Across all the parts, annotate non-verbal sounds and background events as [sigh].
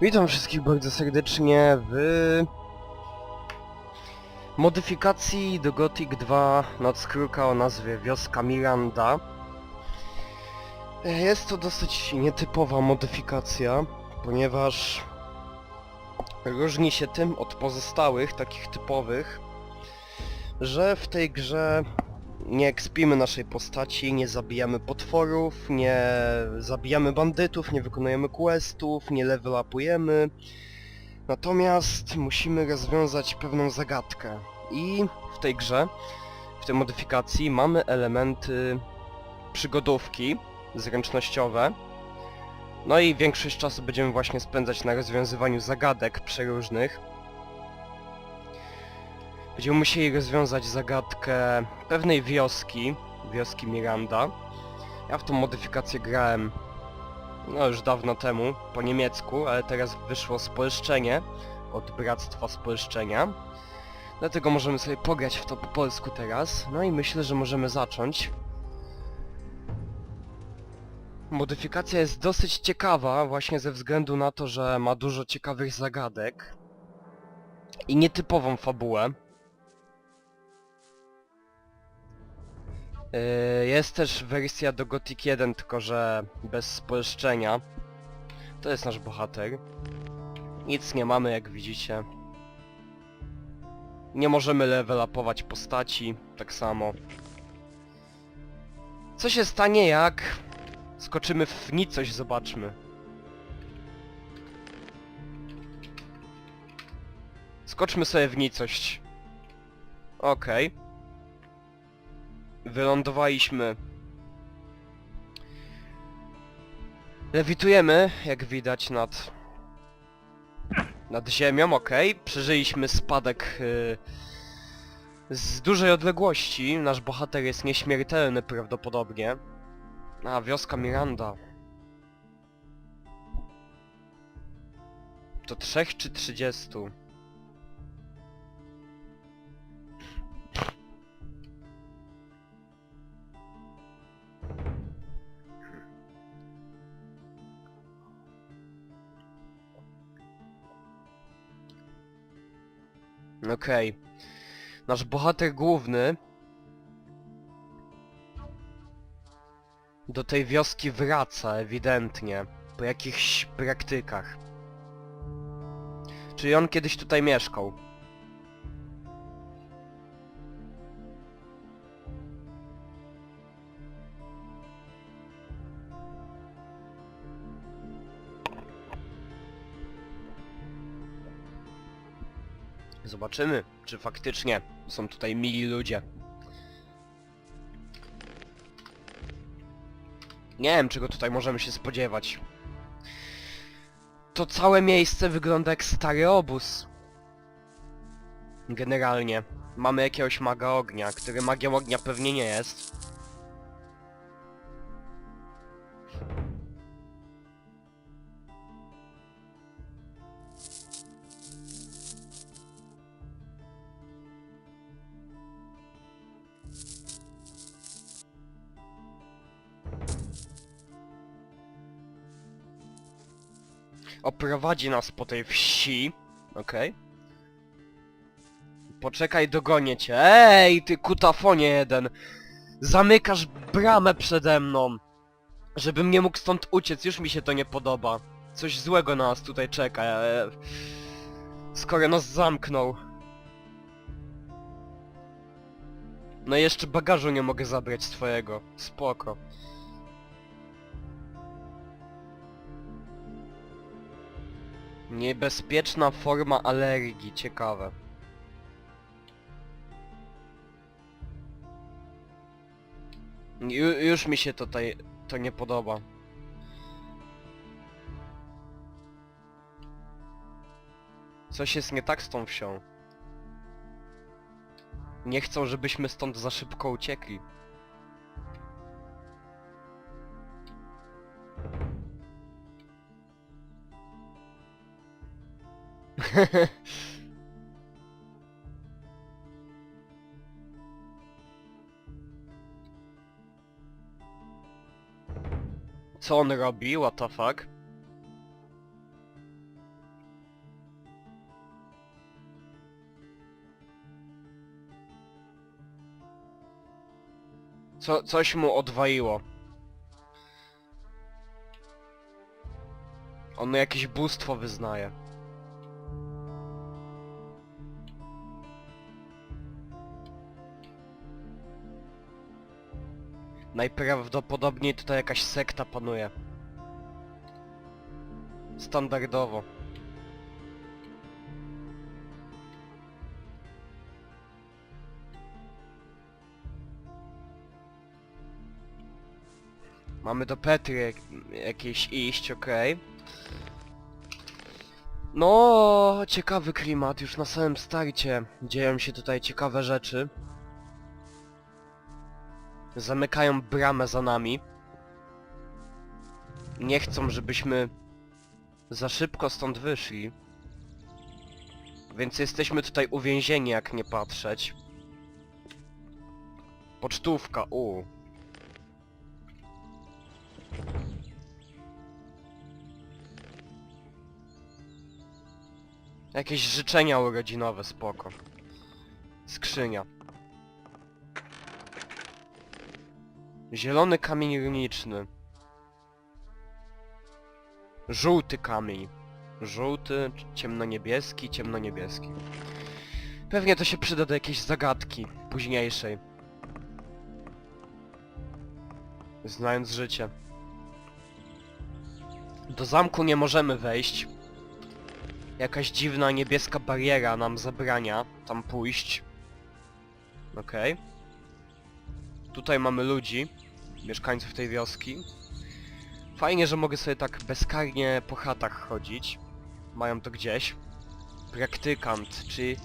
Witam wszystkich bardzo serdecznie w modyfikacji do Gothic 2 Nockrooka o nazwie Wioska Miranda. Jest to dosyć nietypowa modyfikacja, ponieważ różni się tym od pozostałych, takich typowych, że w tej grze nie ekspimy naszej postaci, nie zabijamy potworów, nie zabijamy bandytów, nie wykonujemy questów, nie level upujemy. Natomiast musimy rozwiązać pewną zagadkę. I w tej grze, w tej modyfikacji mamy elementy przygodówki zręcznościowe. No i większość czasu będziemy właśnie spędzać na rozwiązywaniu zagadek przeróżnych. Będziemy musieli rozwiązać zagadkę pewnej wioski, wioski Miranda. Ja w tą modyfikację grałem no już dawno temu, po niemiecku, ale teraz wyszło spolszczenie od Bractwa Spolszczenia. Dlatego możemy sobie pograć w to po polsku teraz. No i myślę, że możemy zacząć. Modyfikacja jest dosyć ciekawa właśnie ze względu na to, że ma dużo ciekawych zagadek i nietypową fabułę. Yy, Jest też wersja do Gothic 1, tylko że bez spolszczenia. To jest nasz bohater. Nic nie mamy, jak widzicie. Nie możemy level upować postaci, tak samo. Co się stanie jak... Skoczymy w nicość, zobaczmy. Skoczmy sobie w nicość. Okej. Wylądowaliśmy. Lewitujemy, jak widać, nad... nad ziemią, okej. Przeżyliśmy spadek y, z dużej odległości. Nasz bohater jest nieśmiertelny prawdopodobnie. A, wioska Miranda. To trzech czy trzydziestu? Okej. Nasz bohater główny do tej wioski wraca ewidentnie po jakichś praktykach. Czyli on kiedyś tutaj mieszkał. Zobaczymy, czy faktycznie są tutaj mili ludzie. Nie wiem, czego tutaj możemy się spodziewać. To całe miejsce wygląda jak stary obóz. Generalnie. Mamy jakiegoś maga ognia, który magią ognia pewnie nie jest. Oprowadzi nas po tej wsi. Okej. Poczekaj, dogonię cię. Ej, ty kutafonie jeden! Zamykasz bramę przede mną! Żebym nie mógł stąd uciec, już mi się to nie podoba. Coś złego na nas tutaj czeka. e, Skoro nas zamknął. No i jeszcze bagażu nie mogę zabrać swojego. Spoko. Niebezpieczna forma alergii, ciekawe. Ju, już mi się tutaj to nie podoba. Coś jest nie tak z tą wsią. Nie chcą, żebyśmy stąd za szybko uciekli. [laughs] Co on robi? What the fuck? Co, coś mu odwaliło. On jakieś bóstwo wyznaje. Najprawdopodobniej tutaj jakaś sekta panuje. Standardowo. Mamy do Petry jak, jakieś iść, okej. No, ciekawy klimat, już na samym starcie dzieją się tutaj ciekawe rzeczy. Zamykają bramę za nami. Nie chcą, żebyśmy za szybko stąd wyszli. Więc jesteśmy tutaj uwięzieni, jak nie patrzeć. Pocztówka, u. Jakieś życzenia urodzinowe, spoko. Skrzynia. Zielony kamień runiczny. Żółty kamień. Żółty, ciemnoniebieski, ciemnoniebieski. Pewnie to się przyda do jakiejś zagadki późniejszej. Znając życie. Do zamku nie możemy wejść. Jakaś dziwna niebieska bariera nam zabrania tam pójść. Okej. Tutaj mamy ludzi, mieszkańców tej wioski. Fajnie, że mogę sobie tak bezkarnie po chatach chodzić. Mają to gdzieś. Praktykant, czy...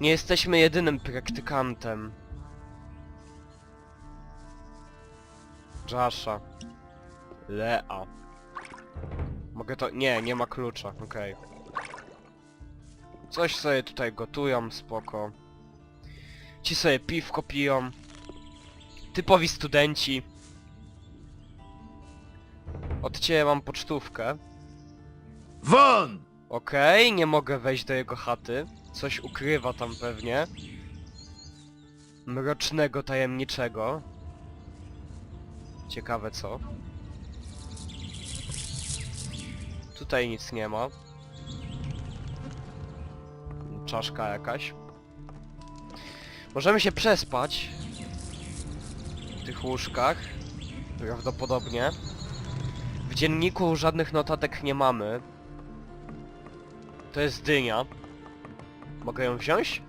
Nie jesteśmy jedynym praktykantem. Jasza. Lea. Mogę to... Nie, nie ma klucza, okej. Coś sobie tutaj gotują, spoko. Ci sobie piwko piją. Typowi studenci. Od ciebie mam pocztówkę. Won! Okej, nie mogę wejść do jego chaty. Coś ukrywa tam pewnie. Mrocznego, tajemniczego. Ciekawe co. Tutaj nic nie ma. Czaszka jakaś. Możemy się przespać. W tych łóżkach. Prawdopodobnie. Dzienniku żadnych notatek nie mamy. To jest dynia. Mogę ją wziąć?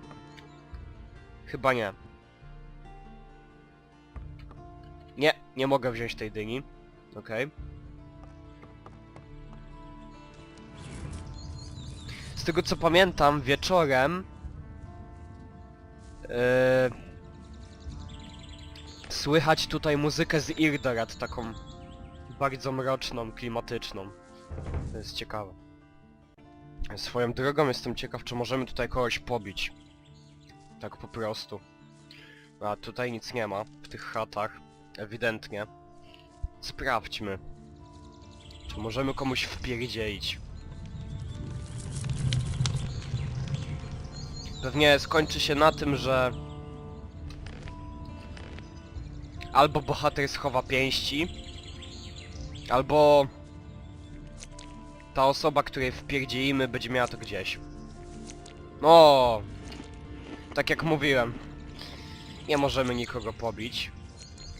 Chyba nie. Nie, nie mogę wziąć tej dyni. Okej. Z tego co pamiętam, wieczorem... Yy, słychać tutaj muzykę z Irdorat, taką bardzo mroczną, klimatyczną. To jest ciekawe. Swoją drogą jestem ciekaw, czy możemy tutaj kogoś pobić. Tak po prostu. A tutaj nic nie ma, w tych chatach. Ewidentnie. Sprawdźmy. Czy możemy komuś wpierdzielić. Pewnie skończy się na tym, że... Albo bohater schowa pięści, albo ta osoba, której wpierdzielimy, będzie miała to gdzieś. No, tak jak mówiłem. Nie możemy nikogo pobić.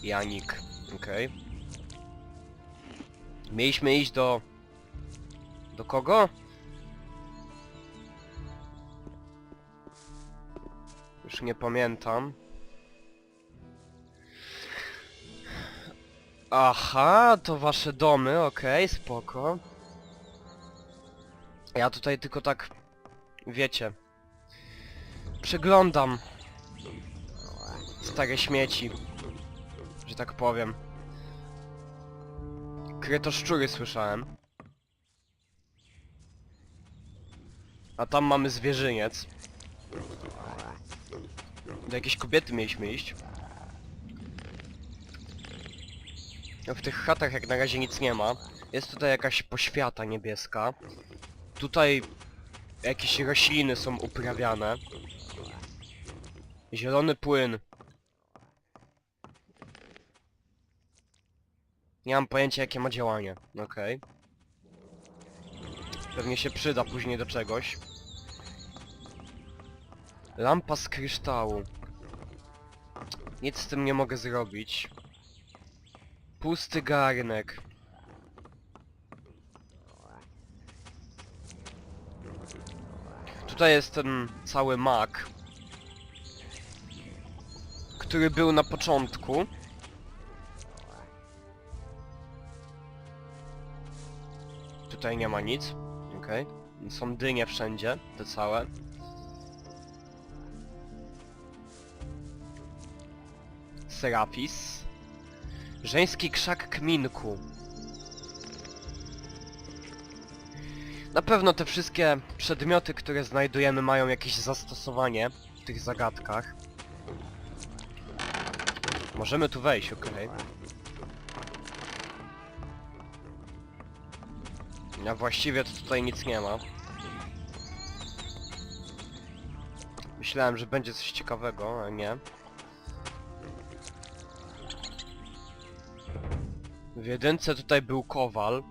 Janik, okej. Mieliśmy iść do... Do kogo? Już nie pamiętam. Aha, to wasze domy, okej, spoko. Ja tutaj tylko tak... Wiecie... Przeglądam... Stare śmieci. Że tak powiem. Kretoszczury słyszałem. A tam mamy zwierzyniec. Do jakiejś kobiety mieliśmy iść. No W tych chatach jak na razie nic nie ma. Jest tutaj jakaś poświata niebieska. Tutaj jakieś rośliny są uprawiane. Zielony płyn. Nie mam pojęcia jakie ma działanie. Okej. Pewnie się przyda później do czegoś. Lampa z kryształu. Nic z tym nie mogę zrobić. Pusty garnek. Tutaj jest ten cały mak. Który był na początku. Tutaj nie ma nic. Okej. Są dynie wszędzie, te całe. Serapis. Żeński krzak kminku. Na pewno te wszystkie przedmioty, które znajdujemy mają jakieś zastosowanie w tych zagadkach. Możemy tu wejść, okej. A właściwie to tutaj nic nie ma. Myślałem, że będzie coś ciekawego, a nie. W jedynce tutaj był kowal.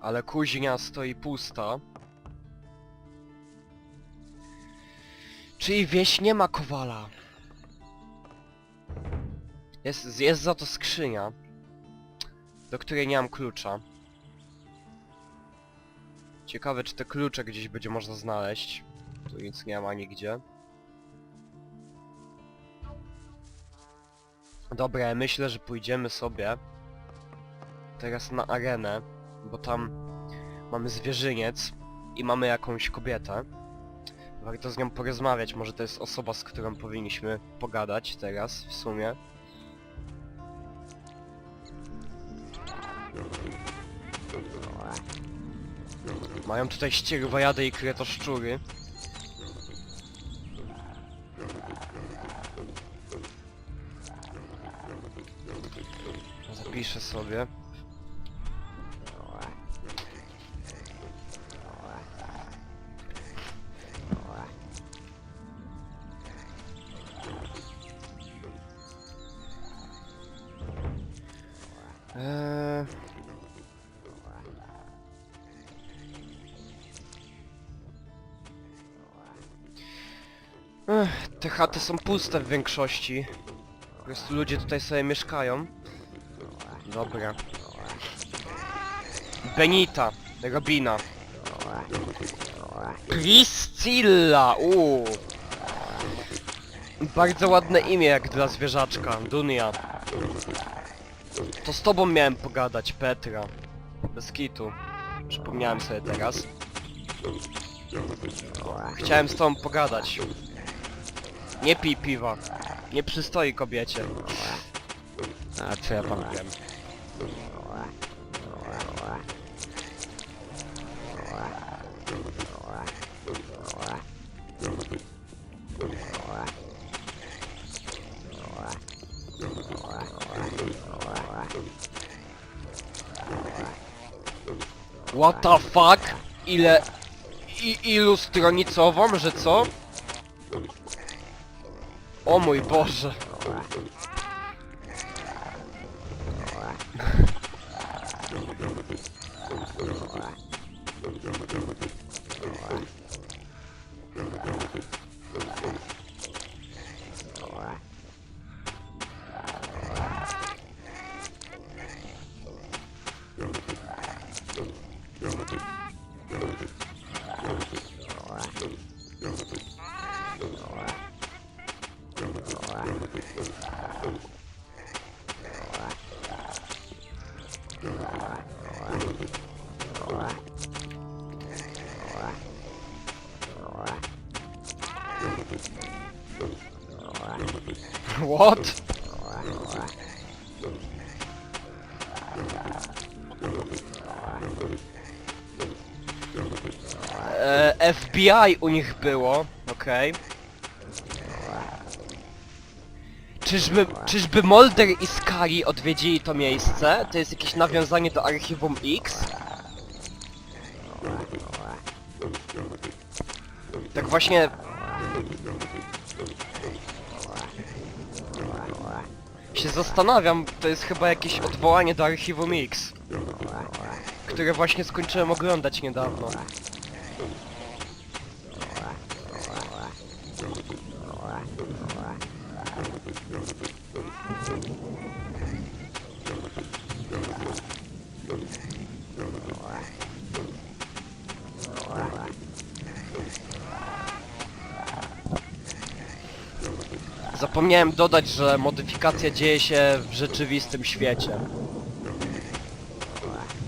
Ale kuźnia stoi pusta. Czyli wieś nie ma kowala. Jest, jest za to skrzynia. Do której nie mam klucza. Ciekawe czy te klucze gdzieś będzie można znaleźć. Tu nic nie ma nigdzie. Dobra, ja myślę, że pójdziemy sobie teraz na arenę, bo tam mamy zwierzyniec i mamy jakąś kobietę. Warto z nią porozmawiać, może to jest osoba, z którą powinniśmy pogadać teraz, w sumie. Mają tutaj ścierwojady i kretoszczury. Zapiszę sobie. Eee... Ech, te chaty są puste w większości. Po prostu ludzie tutaj sobie mieszkają. Dobra. Benita. Robina. Priscilla! Uuu. Bardzo ładne imię jak dla zwierzaczka. Dunia. To z tobą miałem pogadać, Petra. Bez kitu. Przypomniałem sobie teraz. Chciałem z tobą pogadać. Nie pij piwa. Nie przystoi kobiecie. A co ja tam wiem. What the fuck? Ile... I, ilu że co? O mój Boże. What? E, FBI u nich było, okej. Czyżby, czyżby Mulder i Scully odwiedzili to miejsce? To jest jakieś nawiązanie do Archiwum X? Tak właśnie... się zastanawiam, to jest chyba jakieś odwołanie do archiwum X. Które właśnie skończyłem oglądać niedawno. Zapomniałem dodać, że modyfikacja dzieje się w rzeczywistym świecie.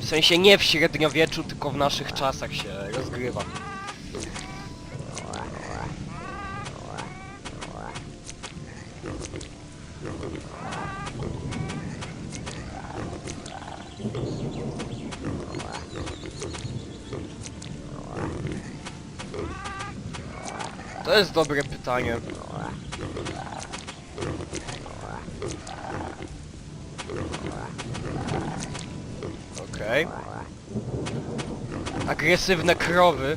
W sensie nie w średniowieczu, tylko w naszych czasach się rozgrywa. To jest dobre pytanie. Okej. Agresywne krowy.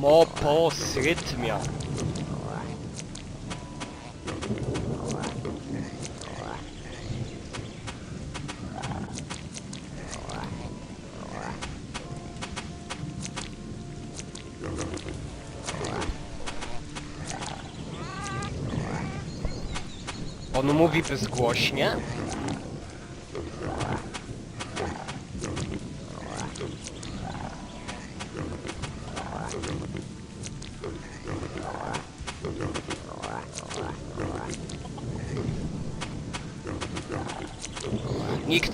Moposrytmia. On mówi bezgłośnie?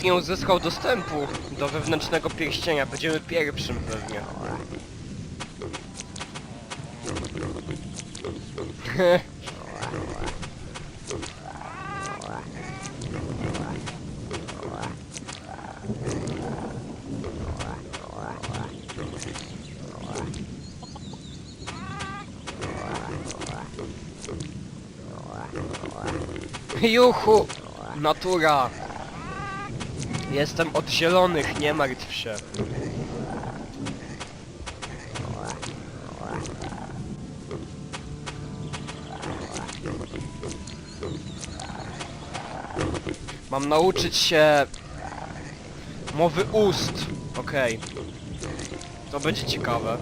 Nie uzyskał dostępu do wewnętrznego pierścienia. Będziemy pierwszym pewnie. [laughs] Juchu! Natura! Jestem od zielonych, nie martw się. Mam nauczyć się mowy ust. Okej. To będzie ciekawe.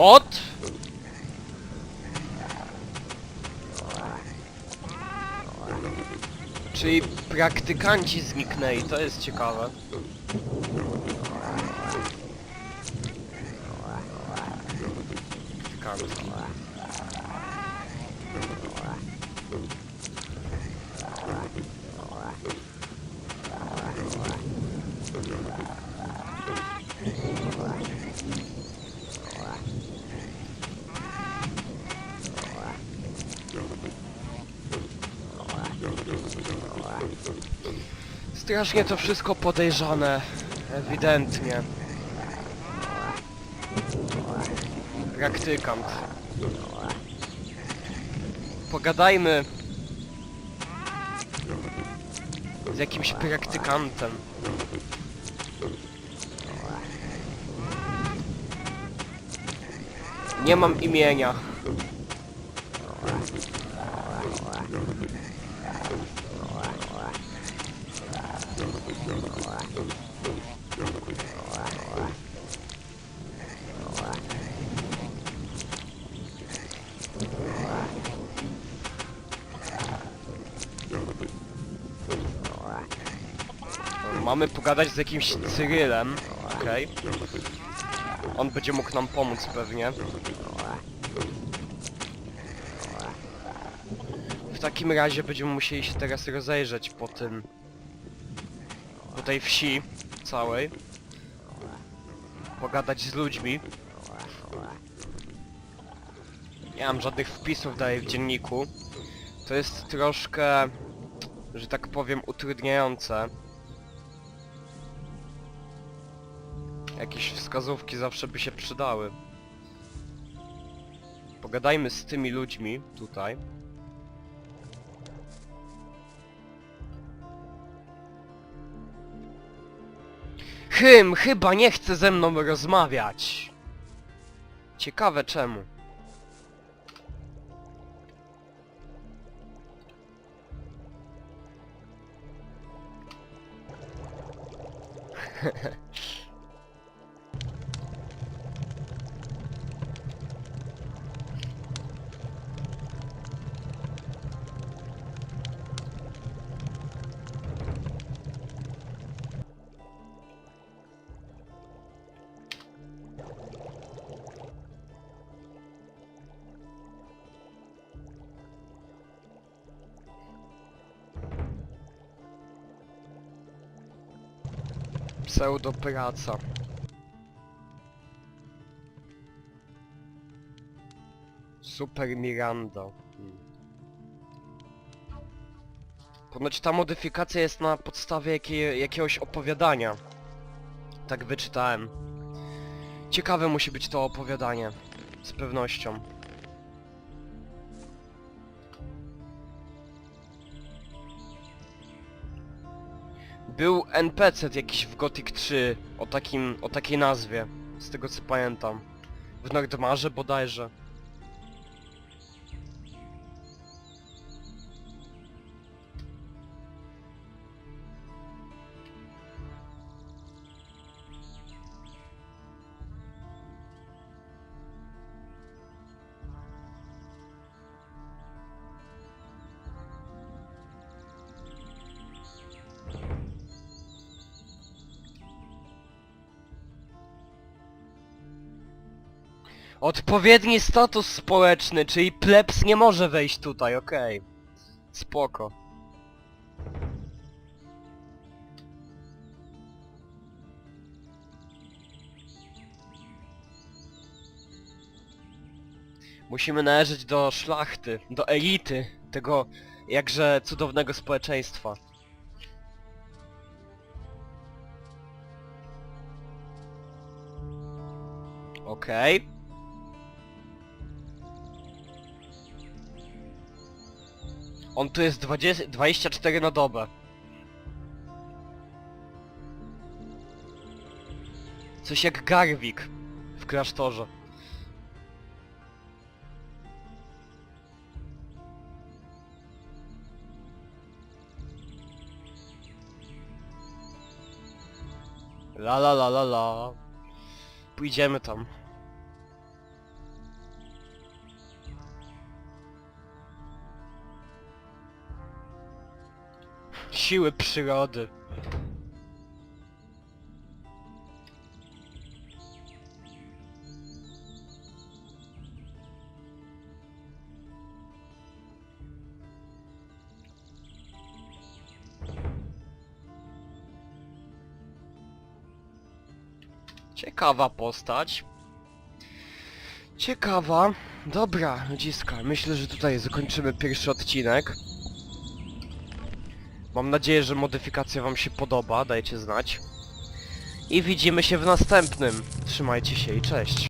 What? Czyli praktykanci zniknęli, to jest ciekawe. Strasznie to wszystko podejrzane. Ewidentnie. Praktykant. Pogadajmy z jakimś praktykantem. Nie mam imienia. Mamy pogadać z jakimś Cyrylem, okej. Okay. On będzie mógł nam pomóc pewnie. W takim razie będziemy musieli się teraz rozejrzeć po tym tej wsi całej. Pogadać z ludźmi. Nie mam żadnych wpisów dalej w dzienniku. To jest troszkę, że tak powiem, utrudniające. Jakieś wskazówki zawsze by się przydały. Pogadajmy z tymi ludźmi tutaj. Hym, chyba nie chce ze mną rozmawiać. Ciekawe czemu. [laughs] Pseudopraca. Super Miranda. Hmm. Ponoć ta modyfikacja jest na podstawie jakie, jakiegoś opowiadania. Tak wyczytałem. Ciekawe musi być to opowiadanie. Z pewnością. NPC jakiś w Gothic 3 o takim, o takiej nazwie, z tego co pamiętam. W Nordmarze bodajże. Odpowiedni status społeczny, czyli plebs nie może wejść tutaj, okej. Spoko. Musimy należeć do szlachty, do elity tego jakże cudownego społeczeństwa. Okej. On tu jest 20, 24 na dobę. Coś jak Garwik w klasztorze. La la la la la. Pójdziemy tam. Siły przyrody. Ciekawa postać. Ciekawa. Dobra, ludziska, myślę, że tutaj zakończymy pierwszy odcinek. Mam nadzieję, że modyfikacja wam się podoba, dajcie znać. I widzimy się w następnym. Trzymajcie się i cześć.